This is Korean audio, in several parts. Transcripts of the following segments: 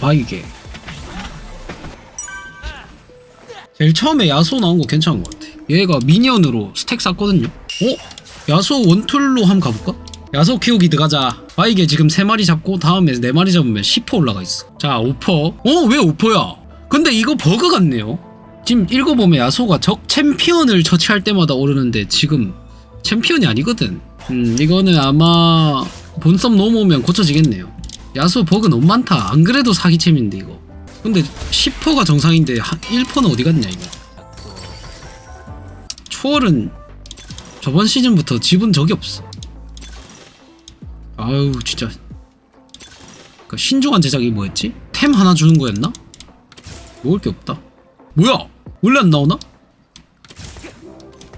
바이게 제일 처음에 야소 나온 거 괜찮은 것 같아 얘가 미니언으로 스택 쌓거든요 어? 야소 원툴로 한번 가볼까? 야소 키우기 들어가자 바이게 지금 3마리 잡고 다음에 4마리 잡으면 10% 올라가 있어 자 5%. 어? 왜 5%야? 근데 이거 버그 같네요 지금 읽어보면 야소가 적 챔피언을 처치할 때마다 오르는데 지금 챔피언이 아니거든 음 이거는 아마 본섭 넘어오면 고쳐지겠네요 야소 버그 너무 많다. 안 그래도 사기챔인데 이거. 근데 10%가 정상인데 한 1%는 어디 갔냐 이거. 초월은 저번 시즌부터 집은 적이 없어. 아유 진짜. 그 신중한 제작이 뭐였지? 템 하나 주는 거였나? 먹을 게 없다. 뭐야? 원래 안 나오나?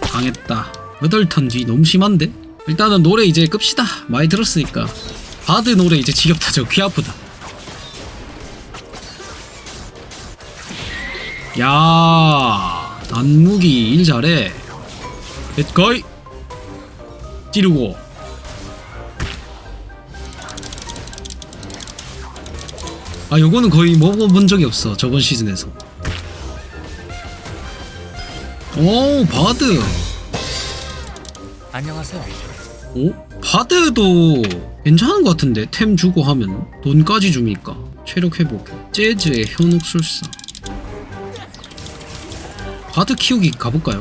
당했다. 8턴 뒤 너무 심한데? 일단은 노래 이제 끕시다. 많이 들었으니까 바드 노래 이제 지겹다 저 귀 아프다. 야 단무기 일 잘해. 렛거이 찌르고. 아 요거는 거의 먹어본 적이 없어 저번 시즌에서. 오 바드. 안녕하세요. 오? 바드도 괜찮은 것 같은데 템 주고 하면? 돈까지 주니까? 체력 회복. 재즈의 현혹술사. 바드 키우기 가볼까요?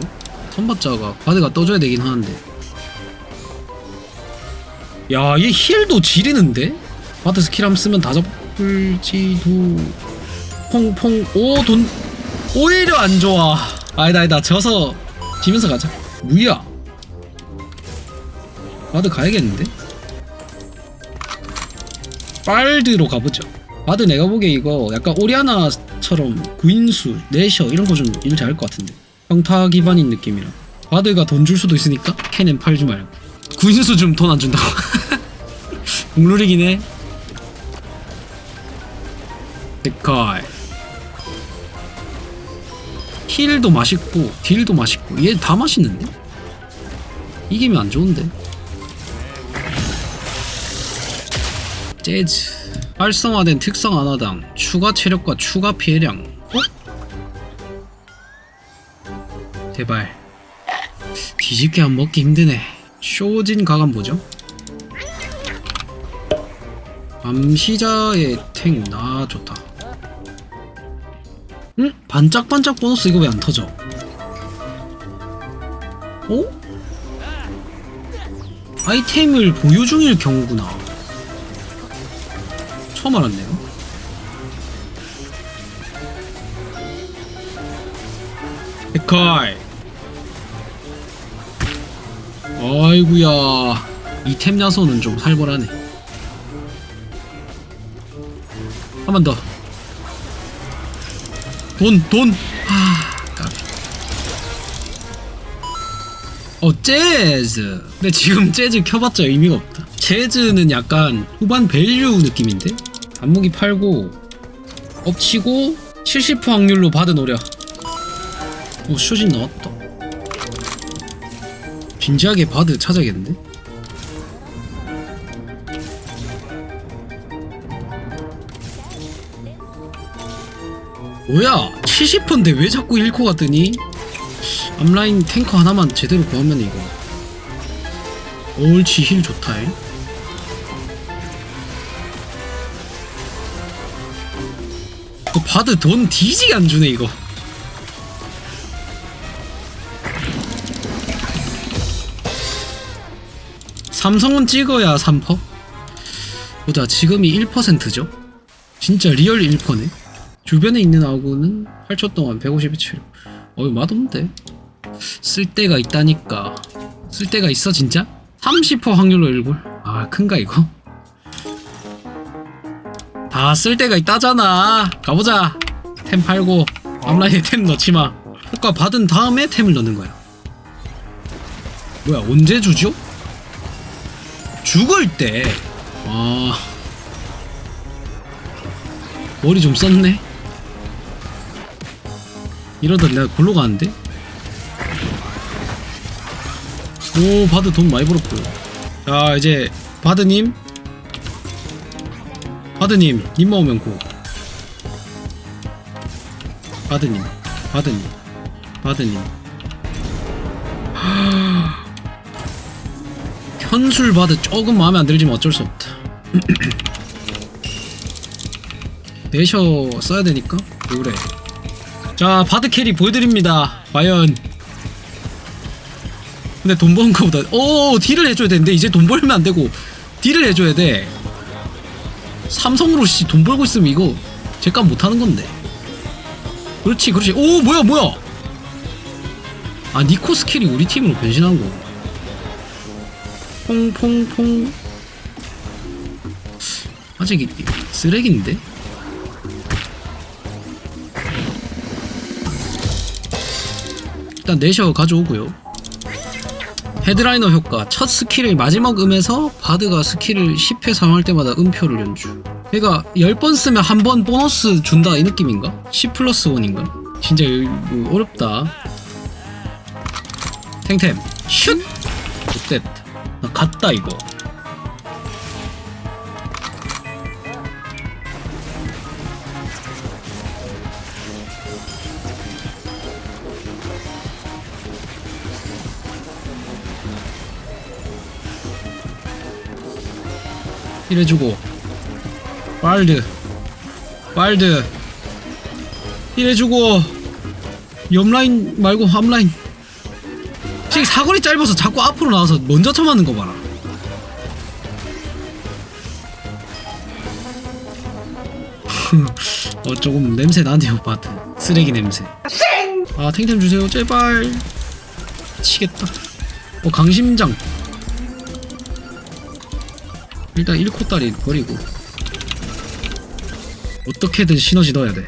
선봤자가 바드가 떠줘야 되긴 하는데. 야얘 힐도 지리는데? 바드 스킬 함 쓰면 다 잡을지도. 퐁퐁. 오 돈. 오히려 안 좋아. 아니다 아니다. 져서 지면서 가자. 무야 바드 가야겠는데? 빨드로 가보죠. 바드 내가 보기에 이거 약간 오리아나처럼 구인수, 내셔 이런 거 좀 일 잘할 것 같은데. 평타 기반인 느낌이라. 바드가 돈 줄 수도 있으니까 캐넨 팔지 말고. 구인수 좀 돈 안 준다고. 국룰이긴 해. 데카이. 힐도 맛있고 딜도 맛있고 얘 다 맛있는데? 이기면 안 좋은데. 재즈. 활성화된 특성 하나당 추가 체력과 추가 피해량. 어? 제발. 뒤집게 안 먹기 힘드네. 쇼진 가감 보죠. 감시자의 탱나 좋다. 응? 반짝반짝 보너스 이거 왜 안 터져? 어? 아이템을 보유 중일 경우구나 처음 알았네요. 헤카이. 아이구야. 이템 야소는 좀 살벌하네. 한 번 더. 돈, 돈. 아. 어, 재즈. 근데 지금 재즈 켜봤자 의미가 없다. 재즈는 약간 후반 밸류 느낌인데? 안무기 팔고 엎치고 70% 확률로 받은 노려 오 쇼진 나왔다. 진지하게 바드 찾아야겠는데? 뭐야 70%인데 왜 자꾸 1코 같더니? 앞라인 탱커 하나만 제대로 구하면 이거. 옳지 힐 좋다 잉 그 바드 돈 뒤지게 안 주네 이거. 삼성은 찍어야 3퍼? 보자 지금이 1%죠? 진짜 리얼 1%네 주변에 있는 아구는 8초 동안 150의 체력 어이 맛없는데 쓸 데가 있다니까 쓸 데가 있어 진짜? 30% 확률로 1골 아 큰가 이거? 다쓸 데가 있다잖아. 가보자. 템 팔고 앞라인에 템 넣지마. 효과 받은 다음에 템을 넣는 거야. 뭐야 언제 주죠? 죽을 때. 아 머리 좀 썼네. 이러다 내가 골로 가는데? 오 바드 돈 많이 벌었고. 자 이제 바드님 바드님 님 먹으면 고. 바드님 바드님 바드님. 현술 바드 조금 마음에 안 들지만 어쩔 수 없다. 내셔 써야 되니까? 그래? 자 바드 캐리 보여드립니다. 과연. 근데 돈 버는 거보다 오 딜을 해줘야 되는데 이제 돈 벌면 안 되고 딜을 해줘야 돼 삼성으로 씨 돈 벌고 있으면 이거 제값 못하는 건데. 그렇지 그렇지. 오 뭐야 뭐야? 아 니코 스킬이 우리 팀으로 변신한 거. 퐁퐁퐁. 아직 이- 이- 쓰레기인데? 일단 내셔 가져오고요 헤드라이너 효과 첫 스킬의 마지막 음에서 바드가 스킬을 10회 사용할 때마다 음표를 연주 그러니까 10번 쓰면 한 번 보너스 준다 이 느낌인가? 10 플러스 1인가? 진짜 어렵다 탱템 슛! 못됐다 나 갔다 이거 힐해주고. 빨드. 빨드. 힐해주고. 옆라인 말고 앞라인. 지금 사거리 짧아서 자꾸 앞으로 나와서 먼저 쳐맞는 거 봐라. 어 조금 냄새 나네요 바드 쓰레기 냄새. 아 탱템 주세요. 제발. 치겠다. 어 강심장 일단 1코다리 버리고 어떻게든 시너지 넣어야 돼.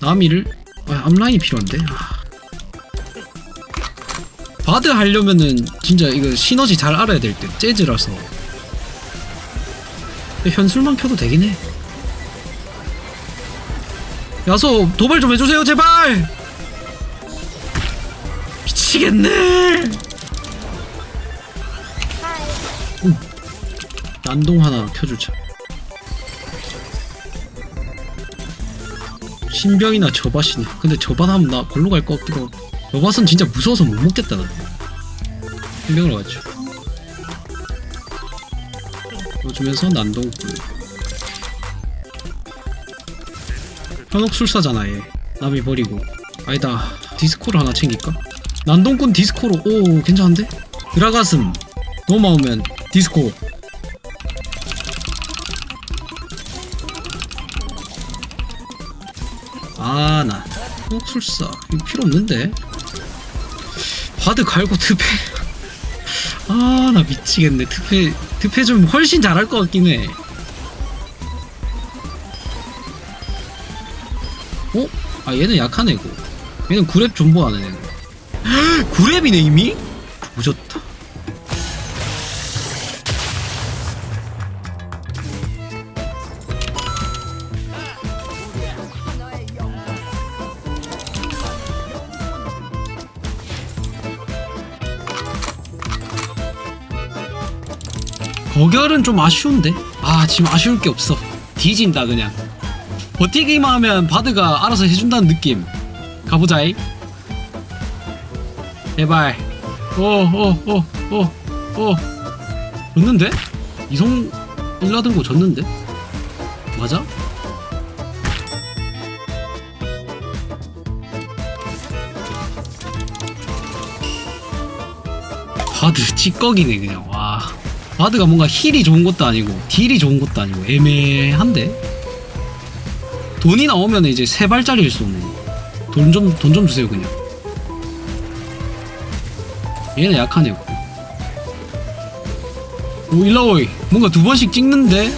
나미를 아 앞라인이 필요한데? 아. 바드 하려면은 진짜 이거 시너지 잘 알아야 될 때 재즈라서. 현술만 켜도 되긴 해. 야소 도발 좀 해주세요 제발! 미치겠네 난동 하나 켜주자. 신병이나 저밭이네. 근데 저밭 하면 나 골로 갈 것 같기도 하고. 저밭은 진짜 무서워서 못 먹겠다, 나. 신병으로 가죠. 넣어주면서 난동 굴. 현혹술사잖아, 얘. 남이 버리고. 아니다. 디스코를 하나 챙길까? 난동꾼 디스코로. 오, 괜찮은데? 드라가슴. 넘어오면 디스코. 아, 나. 흑술사. 이거 필요 없는데? 바드 갈고 트페. 아, 나 미치겠네. 트페, 트페 좀 훨씬 잘할 것 같긴 해. 어? 아, 얘는 약한 애고. 얘는 구랩 존버하는 애고. 구랩이네, 이미? 조졌다. 거결은 좀 아쉬운데? 아 지금 아쉬울 게 없어 뒤진다 그냥 버티기만 하면 바드가 알아서 해준다는 느낌 가보자이 제발 오오오오오 졌는데? 이성 일라든고 졌는데? 맞아? 바드 찌꺼기네 그냥 와 바드가 뭔가 힐이 좋은 것도 아니고 딜이 좋은 것도 아니고 애매한데? 돈이 나오면 이제 세 발짜리일 수 없네 돈좀돈좀 주세요 그냥. 얘는 애고 오 일라오이. 뭔가 두 번씩 찍는데?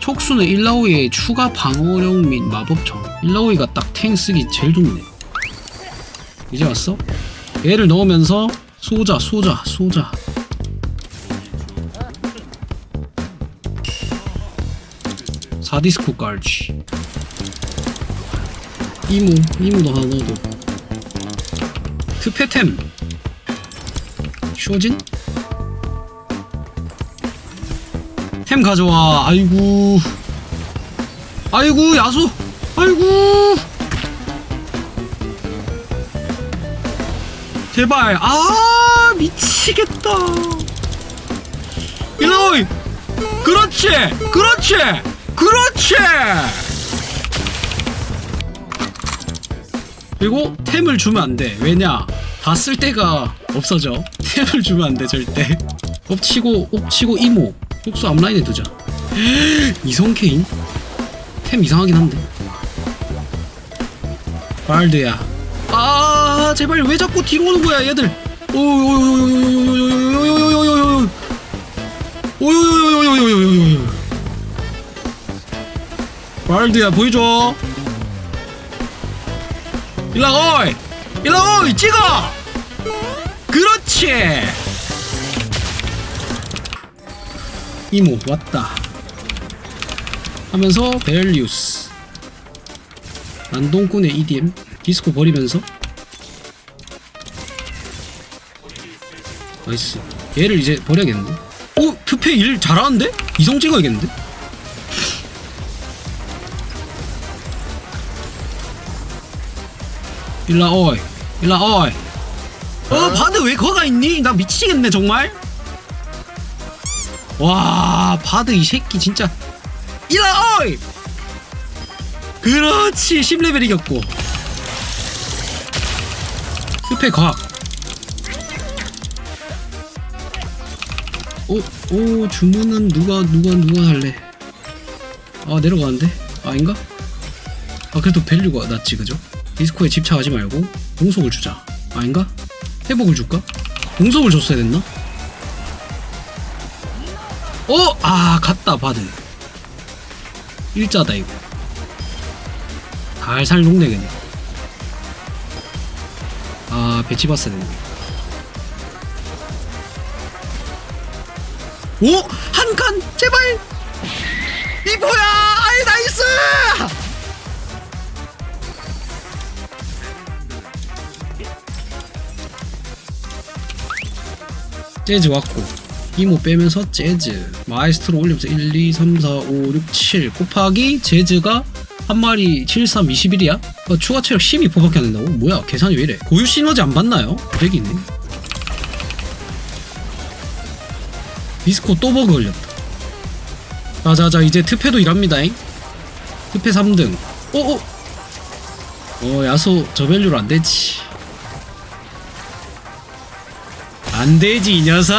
촉수는 일라오이의 추가 방어력 및 마법청 일라오이가 딱 탱 쓰기 제일 좋네. 이제 왔어? 얘를 넣으면서 쏘자 쏘자 쏘자. 사디스코 깔지 이모 이모도 하나 넣어도 트페템. 쇼진? 템 가져와. 아이고. 아이고 야수. 아이고 제발. 아 미치겠다. 일로이. 그렇지 그렇지 그렇지. 그리고 템을 주면 안돼. 왜냐? 다쓸 데가 없어져. 템을 주면 안돼 절대. 엎치고 엎치고 이모. 속수 앞라인에 두자. 이성 케인? 템 이상하긴 한데. 발드야. 아 제발 왜 자꾸 뒤로 오는 거야 얘들 말드야 보이죠? 일라오이! 일라오이! 찍어! 그렇지! 이모 왔다 하면서 벨리우스 난동꾼의 EDM 디스코 버리면서 나이스 얘를 이제 버려야겠는데? 오 투페 일 잘하는데? 이성 찍어야겠는데? 일라 어이. 일라 어이. 어? 바드 왜 거가 있니? 나 미치겠네 정말. 와 바드 이 새끼 진짜. 일라 어이! 그렇지 10레벨 이겼고. 숲의 과학 오, 오 주문은 누가 누가 누가 할래 아 내려가는데 아닌가? 아 그래도 밸류가 낫지 그죠? 디스코에 집착하지 말고 공속을 주자 아닌가? 회복을 줄까? 공속을 줬어야 됐나? 어! 아 갔다 바드 일자다 이거 살살 녹내겠네 아 배치 봤어야 됐네 오! 한 칸! 제발! 이 뭐야! 아이 나이스! 재즈 왔고 이모 빼면서 재즈 마에스트로 올리면서 1, 2, 3, 4, 5, 6, 7 곱하기 재즈가 한 마리 7, 3, 21이야? 어, 추가 체력 12%밖에 안 된다고? 뭐야 계산이 왜 이래 고유 시너지 안 받나요? 되기네 디스코 또 버그 걸렸다. 자자자 이제 특패도 일합니다잉. 특패 3등. 어어? 어 야소 저 밸류로 안되지. 안되지 이 녀석!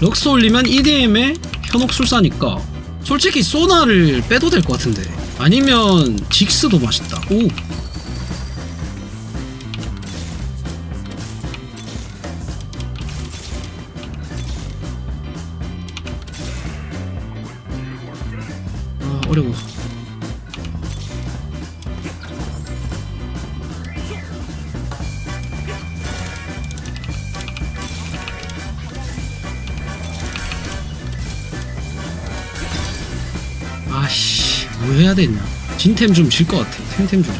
럭스 올리면 EDM에 현혹술사니까 솔직히 소나를 빼도 될 것 같은데. 아니면 직스도 맛있다. 오 어려워. 아씨, 뭐 해야 되냐. 진템 좀 질 것 같아. 탱템 좀.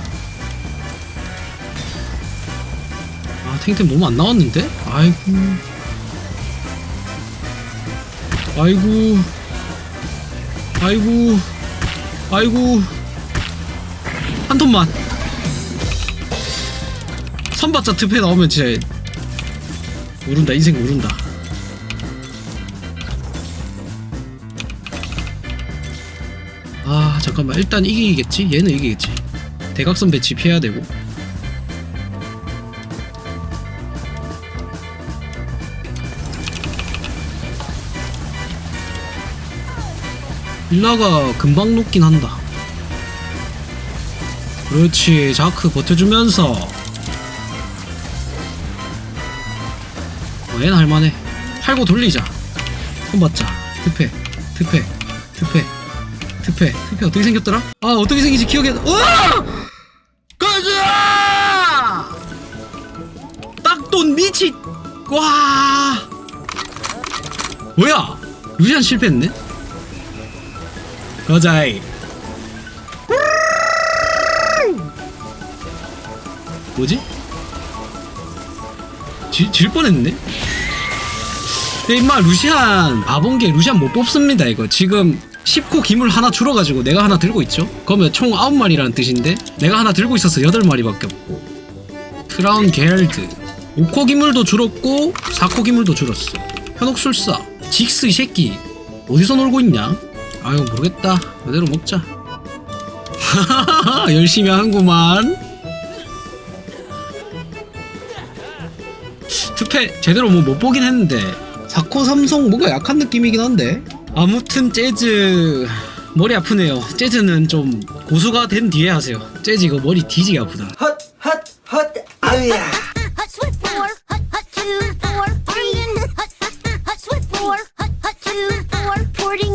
아, 탱템 너무 안 나왔는데? 아이고. 아이고. 아이고 아이고. 한 톤만. 선받자 특패 나오면 진짜 우른다 인생 우른다. 아 잠깐만. 일단 이기겠지? 얘는 이기겠지. 대각선 배치 피해야 되고 일라가 금방 녹긴 한다. 그렇지, 자크 버텨주면서. 어, 얘는 할만해. 팔고 돌리자. 손 받자. 특패, 특패, 특패, 특패, 특패 어떻게 생겼더라? 아, 어떻게 생기지 기억이 안 나. 우와! 가자! 딱돈 미치! 와! 뭐야? 루시안 실패했네? 가자이. 뭐지? 질, 질 뻔했네? 근데 임마 루시안 바본게 루시안 못 뽑습니다 이거. 지금 10코 기물 하나 줄어가지고 내가 하나 들고 있죠? 그러면 총 9마리라는 뜻인데 내가 하나 들고 있어서 8마리밖에 없고. 크라운 게럴드. 5코 기물도 줄었고 4코 기물도 줄었어. 현혹술사. 직스 이 새끼. 어디서 놀고 있냐 아유 모르겠다 그대로 먹자 열심히 하는구만 특패 제대로 뭐 못 보긴 했는데 4코 삼성 뭔가 약한 느낌이긴 한데 아무튼 재즈 머리 아프네요 재즈는 좀 고수가 된 뒤에 하세요 재즈 이거 머리 뒤지게 아프다 헛, 헛, 헛, 아우야.